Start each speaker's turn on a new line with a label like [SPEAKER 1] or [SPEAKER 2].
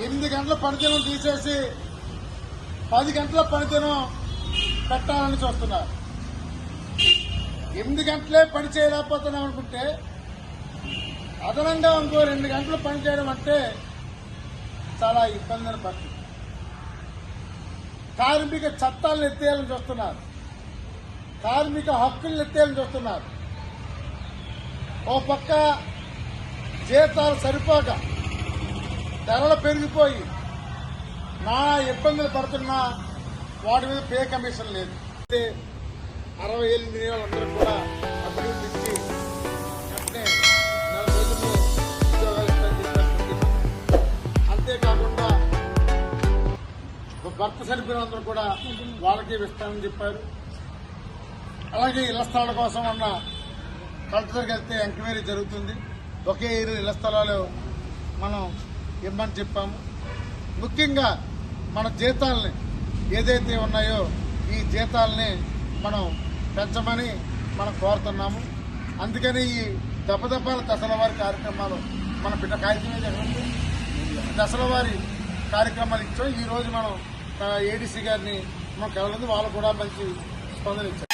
[SPEAKER 1] ఎనిమిది గంటల పనిదినం తీసేసి పది గంటల పనిదినం పెట్టాలని చూస్తున్నారు. ఎనిమిది గంటలే పని చేయలేకపోతున్నాం అనుకుంటే అదనంగా ఇంకో రెండు గంటలు పని చేయడం అంటే చాలా ఇబ్బందిని పరిస్థితి కార్మిక చట్టాలను ఎత్తేయాలని చూస్తున్నారు. కార్మిక హక్కులను ఎత్తేయాలని చూస్తున్నారు. ఓ పక్క జీతాలు సరిపోక ధరలు పెరిగిపోయి నానా ఇబ్బందులు పడుతున్నా వాటి మీద పే కమిషన్ లేదు. అయితే అరవై ఏళ్ళు తినే కూడా అభివృద్ధి ఇచ్చి వెంటనే నెల రోజుల్లో ఉద్యోగాలు అంతేకాకుండా భర్త చనిపోయిన అందరూ కూడా వాళ్ళకి ఇస్తామని చెప్పారు. అలాగే ఇళ్ళ స్థలాల కోసం అన్న కలెక్టర్కి వెళ్తే ఎంక్వైరీ జరుగుతుంది. ఒకే ఏరియా ఇళ్ళ స్థలాలు మనం ఇమ్మని చెప్పాము. ముఖ్యంగా మన జీతాలని ఏదైతే ఉన్నాయో ఈ జీతాలని మనం పెంచమని మనం కోరుతున్నాము. అందుకని ఈ దెబ్బదెబ్బల దశల వారి కార్యక్రమాలు మన బిడ్డ కాగితం దశల వారి కార్యక్రమాలు ఇచ్చాం. ఈరోజు మనం ఏడీసీ గారిని మనం కలవలేదు. వాళ్ళు కూడా మంచి స్పందన ఇచ్చారు.